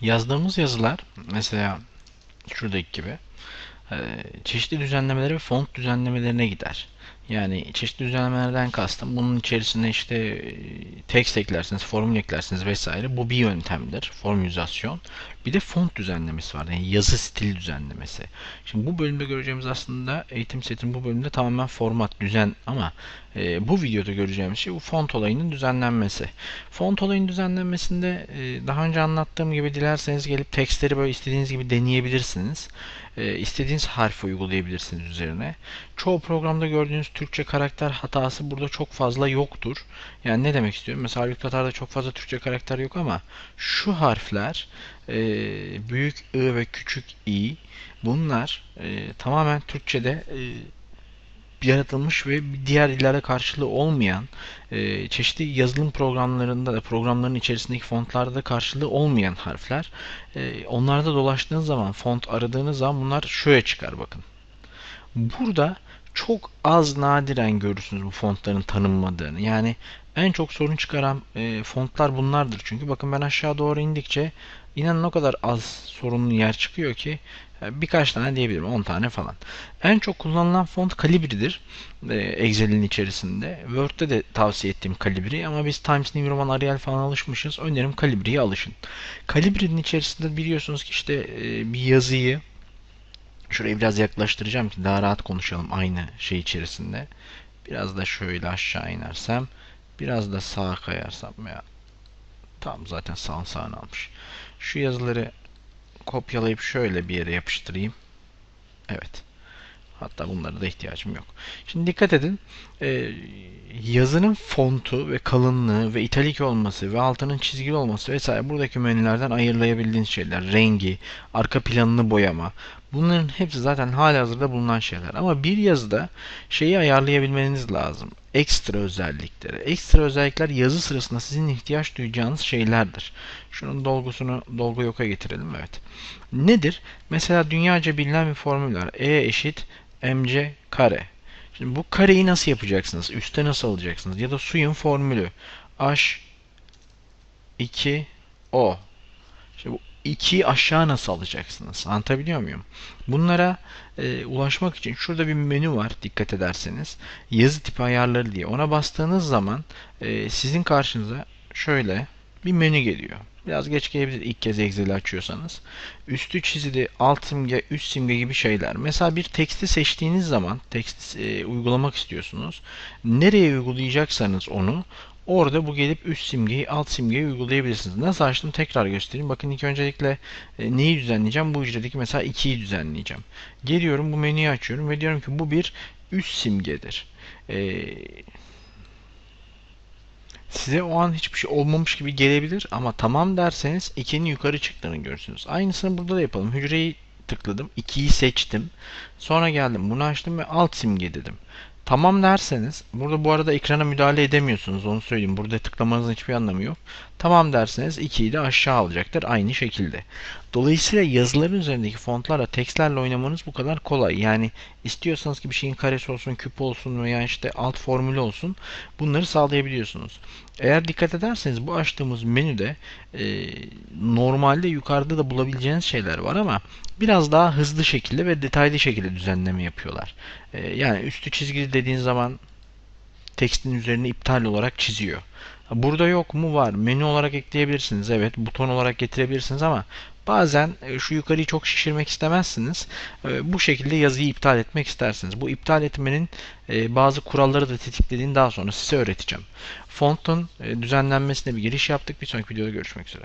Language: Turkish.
Yazdığımız yazılar mesela şuradaki gibi e, çeşitli düzenlemeleri ve font düzenlemelerine gider. Yani çeşitli düzenlemelerden kastım bunun içerisine işte e, text eklersiniz, formül eklersiniz vesaire. Bu bir yöntemdir. Formülizasyon. Bir de font düzenlemesi var. Yani yazı stil düzenlemesi. Şimdi bu bölümde göreceğimiz aslında eğitim setin bu bölümde tamamen format, düzen ama e, bu videoda göreceğimiz şey bu font olayının düzenlenmesi. Font olayının düzenlenmesinde e, daha önce anlattığım gibi dilerseniz gelip tekstleri böyle istediğiniz gibi deneyebilirsiniz. E, istediğiniz harfi uygulayabilirsiniz üzerine. Çoğu programda gördüğünüz Türkçe karakter hatası burada çok fazla yoktur. Yani ne demek istiyorum? Mesela Haluk Tatar'da çok fazla Türkçe karakter yok ama şu harfler e, büyük I ve küçük I bunlar e, tamamen Türkçe'de e, yaratılmış ve diğer dillerde karşılığı olmayan e, çeşitli yazılım programlarında da programların içerisindeki fontlarda da karşılığı olmayan harfler. E, onlarda dolaştığınız zaman font aradığınız zaman bunlar şöyle çıkar bakın. Burada çok az nadiren görürsünüz bu fontların tanınmadığını. Yani en çok sorun çıkaran e, fontlar bunlardır. Çünkü bakın ben aşağı doğru indikçe inanın o kadar az sorunlu yer çıkıyor ki e, birkaç tane diyebilirim 10 tane falan. En çok kullanılan font Calibri'dir. E, Excel'in içerisinde. Word'de de tavsiye ettiğim Calibri ama biz Times New Roman Arial falan alışmışız. Önerim Calibri'ye alışın. Calibri'nin içerisinde biliyorsunuz ki işte e, bir yazıyı Şurayı biraz yaklaştıracağım ki daha rahat konuşalım aynı şey içerisinde. Biraz da şöyle aşağı inersem. Biraz da sağa kayarsam ya. Tam zaten sağ sağını almış. Şu yazıları kopyalayıp şöyle bir yere yapıştırayım. Evet. Hatta bunlara da ihtiyacım yok. Şimdi dikkat edin. E, yazının fontu ve kalınlığı ve italik olması ve altının çizgili olması vesaire buradaki menülerden ayırlayabildiğiniz şeyler. Rengi, arka planını boyama. Bunların hepsi zaten hazırda bulunan şeyler. Ama bir yazıda şeyi ayarlayabilmeniz lazım. Ekstra özellikleri. Ekstra özellikler yazı sırasında sizin ihtiyaç duyacağınız şeylerdir. Şunun dolgusunu dolgu yoka getirelim. Evet. Nedir? Mesela dünyaca bilinen bir formül var. E eşit mc kare. Şimdi bu kareyi nasıl yapacaksınız? Üste nasıl alacaksınız? Ya da suyun formülü H 2 O. Şimdi bu 2'yi aşağı nasıl alacaksınız? Anlatabiliyor muyum? Bunlara e, ulaşmak için şurada bir menü var dikkat ederseniz. Yazı tipi ayarları diye. Ona bastığınız zaman e, sizin karşınıza şöyle bir menü geliyor. Biraz geç gelebilir ilk kez Excel'i açıyorsanız. Üstü çizili, alt simge, üst simge gibi şeyler. Mesela bir teksti seçtiğiniz zaman tekst e, uygulamak istiyorsunuz. Nereye uygulayacaksanız onu Orada bu gelip üst simgeyi, alt simgeyi uygulayabilirsiniz. Nasıl açtım tekrar göstereyim. Bakın ilk öncelikle e, neyi düzenleyeceğim? Bu hücredeki mesela 2'yi düzenleyeceğim. Geliyorum bu menüyü açıyorum ve diyorum ki bu bir üst simgedir. Eee Size o an hiçbir şey olmamış gibi gelebilir ama tamam derseniz 2'nin yukarı çıktığını görürsünüz. Aynısını burada da yapalım. Hücreyi tıkladım. 2'yi seçtim. Sonra geldim. Bunu açtım ve alt simge dedim. Tamam derseniz burada bu arada ekrana müdahale edemiyorsunuz onu söyleyeyim. Burada tıklamanızın hiçbir anlamı yok. Tamam derseniz 2'yi de aşağı alacaktır aynı şekilde. Dolayısıyla yazıların üzerindeki fontlarla tekstlerle oynamanız bu kadar kolay. Yani istiyorsanız ki bir şeyin karesi olsun, küp olsun veya işte alt formülü olsun bunları sağlayabiliyorsunuz. Eğer dikkat ederseniz bu açtığımız menüde e, normalde yukarıda da bulabileceğiniz şeyler var ama biraz daha hızlı şekilde ve detaylı şekilde düzenleme yapıyorlar. E, yani üstü çizgili dediğin zaman tekstin üzerine iptal olarak çiziyor. Burada yok mu? Var. Menü olarak ekleyebilirsiniz. Evet. Buton olarak getirebilirsiniz ama bazen e, şu yukarıyı çok şişirmek istemezsiniz. E, bu şekilde yazıyı iptal etmek istersiniz. Bu iptal etmenin e, bazı kuralları da tetiklediğini daha sonra size öğreteceğim. Fontun düzenlenmesine bir giriş yaptık. Bir sonraki videoda görüşmek üzere.